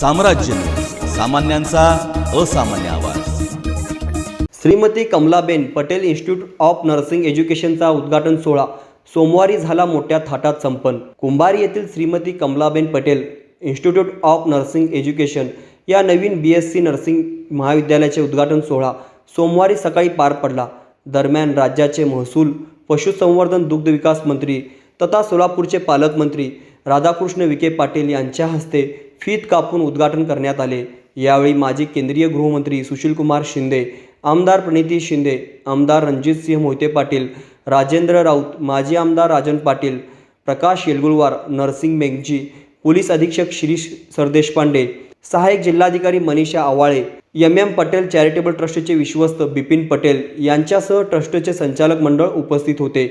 साम्राज्य. सामान्यांचा असामान्य आवाज. Shrimati Kamlaben Patel institute of nursing एज्युकेशनचा उद्घाटन सोहळा सोमवारी झाला मोठ्या थाटात संपन्न. कुंभारी येथील Shrimati Kamlaben Patel institute of nursing education या नवीन बी एस सी नर्सिंग महाविद्यालयाचे उद्घाटन सोहळा सोमवारी सकाळी पार पडला. दरम्यान राज्याचे महसूल पशुसंवर्धन दुग्धविकास मंत्री तथा सोलापूरचे पालकमंत्री राधाकृष्ण विखे पाटील यांच्या हस्ते फीत कापून उद्घाटन करण्यात आले. यावेळी माजी केंद्रीय गृहमंत्री सुशीलकुमार शिंदे आमदार प्रणिती शिंदे आमदार रणजितसिंह मोहिते पाटील राजेंद्र राऊत माजी आमदार राजन पाटील प्रकाश येलगुळवार नरसिंग मेघजी पोलीस अधीक्षक शिरीष सरदेशपांडे सहाय्यक जिल्हाधिकारी Manisha Awale M M Patel charitable ट्रस्टचे विश्वस्त बिपिन पटेल यांच्यासह ट्रस्टचे संचालक मंडळ उपस्थित होते.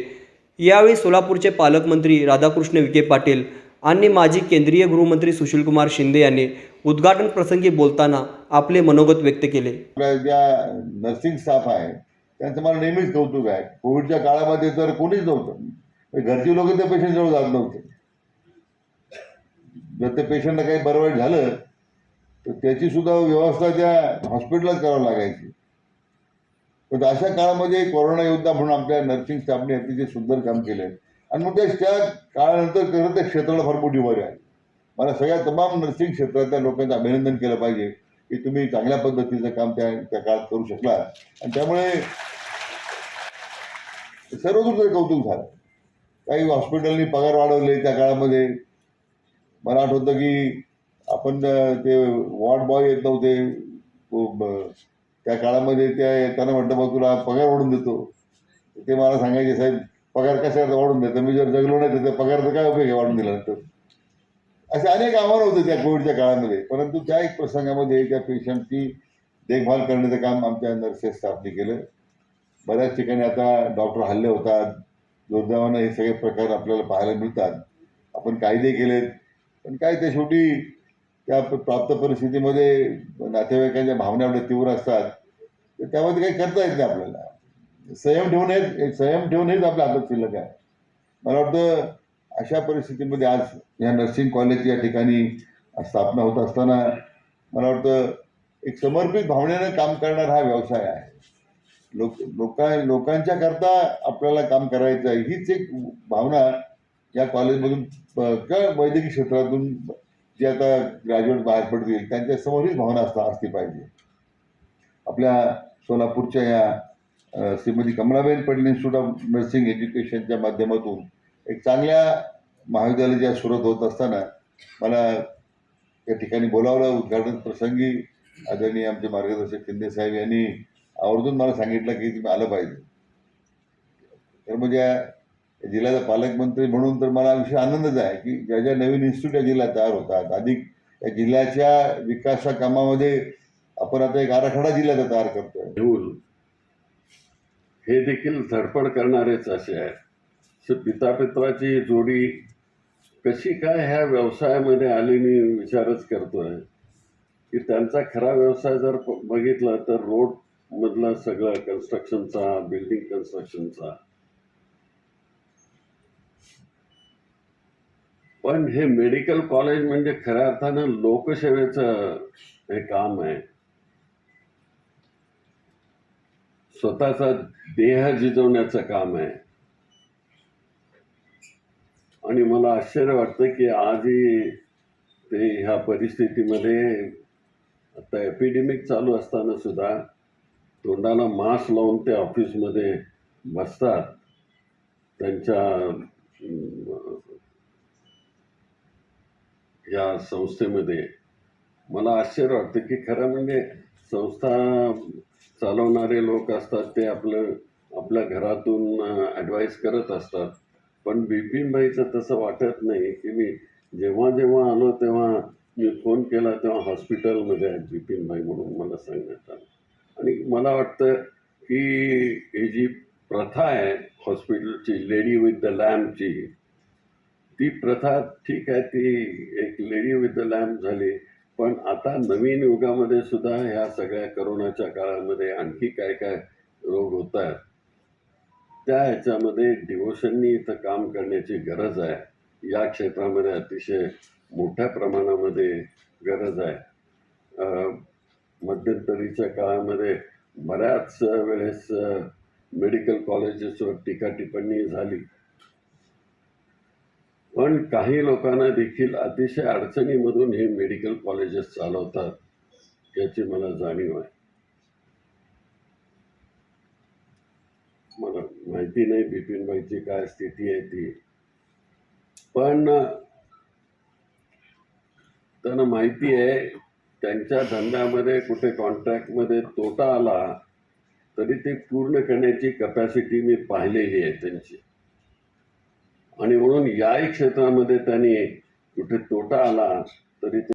यावेळी सोलापूरचे पालकमंत्री राधाकृष्ण विखे पाटील आणि माजी केंद्रीय गृहमंत्री सुशीलकुमार शिंदे यांनी उद्घाटन प्रसंगी बोलताना आपले मनोगत व्यक्त केले. ज्या नर्सिंग स्टाफ आहे त्यांचं मला नेहमीच कौतुक आहे. कोविडच्या काळामध्ये तर कोणीच नव्हतं. म्हणजे घरची लोक त्या पेशंटजवळ जात नव्हते. जर त्या पेशंटला काही बरं वाईट झालं तर त्याची सुद्धा व्यवस्था त्या हॉस्पिटलात करावं लागायची. पण अशा काळामध्ये कोरोना योद्धा म्हणून आमच्या नर्सिंग स्टाफने अतिशय सुंदर काम केलं आणि मग त्या काळानंतर खरं त्या क्षेत्राला फार मोठी वर आहे. मला सगळ्या तमाम नर्सिंग क्षेत्रातल्या लोकांचं अभिनंदन केलं पाहिजे की तुम्ही चांगल्या पद्धतीचं काम त्या त्या काळात करू शकला. आणि त्यामुळे सर्वदूर कौतुक झालं. काही हॉस्पिटलनी पगार वाढवले त्या काळामध्ये. मला आठवतं की आपण ते वॉर्ड बॉय येत नव्हते. त्या काळामध्ये त्या येताना म्हटलं मग तुला पगार वाढून देतो. ते मला सांगायचे साहेब पगार कशाचा वाढून देतो? मी जर जगलो नाही तर पगारचा काय उपयोग आहे वाढून दिल्यानंतर? असे अनेक आव्हानं होते त्या कोविडच्या काळामध्ये. परंतु त्या एक प्रसंगामध्ये त्या पेशंटची देखभाल करण्याचं काम आमच्या नर्सेस स्टाफने केलं. बऱ्याच ठिकाणी आता डॉक्टर हल्ले होतात. दुर्दैवानं हे सगळे प्रकार आपल्याला पाहायला मिळतात. आपण कायदे केलेत. पण काय ते शेवटी त्या प्राप्त परिस्थितीमध्ये नातेवाईकांच्या भावना एवढ्या तीव्र असतात तर त्यामध्ये काही करता येत नाही आपल्याला. संयम ठेवून हेच संयम ठेवून हेच आपल्या हातात शिल्लक आहे. मला वाटतं अशा परिस्थितीमध्ये आज या नर्सिंग कॉलेज या ठिकाणी स्थापना होत असताना मला वाटतं एक समर्पित भावनेनं काम करणारा हा व्यवसाय आहे. लोक लोका लोकांच्या करता आपल्याला काम करायचं आहे हीच एक भावना या कॉलेजमधून किंवा वैद्यकीय क्षेत्रातून जे आता ग्रॅज्युएट बाहेर पडतील त्यांच्यासमोर भावना असता असली पाहिजे. आपल्या सोलापूरच्या या Shrimati Kamlaben Patel institute of nursing एज्युकेशनच्या माध्यमातून एक चांगल्या महाविद्यालयाच्या सुरुवात होत असताना मला या ठिकाणी बोलावलं. उद्घाटन प्रसंगी आदरणीय आमचे मार्गदर्शक शिंदे साहेब यांनी आवर्जून मला सांगितलं की तुम्ही आलं पाहिजे. तर म्हणजे जिल्ह्याचा पालकमंत्री म्हणून तर मला विषय आनंदच आहे की ज्या ज्या नवीन इन्स्टिट्यूट या जिल्ह्यात तयार होतात अधिक या जिल्ह्याच्या विकासा कामामध्ये आपण आता एक आराखडा जिल्ह्याचा तयार करतोय. घेऊन हे देखील धडपड करणारेच असे आहेत. पिता पित्राची जोडी कशी काय ह्या व्यवसायामध्ये आली मी विचारच करतोय. की त्यांचा खरा व्यवसाय जर बघितला तर रोड मधला सगळं कन्स्ट्रक्शनचा बिल्डिंग कन्स्ट्रक्शनचा पण हे मेडिकल कॉलेज म्हणजे खऱ्या अर्थानं लोकसेवेचं हे काम आहे. स्वतःचा देह झिजवण्याचं काम आहे. आणि मला आश्चर्य वाटतं की आजही ते ह्या परिस्थितीमध्ये आता एपिडेमिक चालू असताना सुद्धा तोंडाला मास्क लावून ते ऑफिसमध्ये बसतात. त्यांच्या या संस्थेमध्ये. मला आश्चर्य वाटतं की खरं म्हणजे संस्था चालवणारे लोक असतात ते आपलं आपल्या घरातून ॲडवाईस करत असतात. पण बिपिनभाईचं तसं वाटत नाही की मी जेव्हा जेव्हा आलो तेव्हा मी फोन केला तेव्हा हॉस्पिटलमध्ये आहेत बिपिनभाई म्हणून मला सांगण्यात आलं. आणि मला वाटतं की ही जी प्रथा आहे हॉस्पिटलची लेडी विथ द लॅम्पची ती प्रथा ठीक आहे ती एक लेडी विथ द लॅम्प झाली. पण आता नवीन युगामध्ये सुद्धा ह्या सगळ्या करोनाच्या काळामध्ये आणखी काय काय रोग होत आहेत त्या ह्याच्यामध्ये डिवोशननी इथं काम करण्याची गरज आहे. या क्षेत्रामध्ये अतिशय मोठ्या प्रमाणामध्ये गरज आहे. मध्यंतरीच्या काळामध्ये बऱ्याच वेळेस मेडिकल कॉलेजेसवर टीका टिप्पणी झाली. पण काही लोकांना देखील अतिशय अडचणीमधून हे मेडिकल कॉलेजेस चालवतात याची मला जाणीव आहे. मला माहिती नाही बिपिनबाईची काय स्थिती आहे ती. पण त्यांना माहिती आहे त्यांच्या धंद्यामध्ये कुठे कॉन्ट्रॅक्टमध्ये तोटा आला तरी ते पूर्ण करण्याची कपॅसिटी मी पाहिलेली आहे त्यांची. आणि म्हणून याही क्षेत्रामध्ये त्यांनी कुठे तोटा आला तरी ते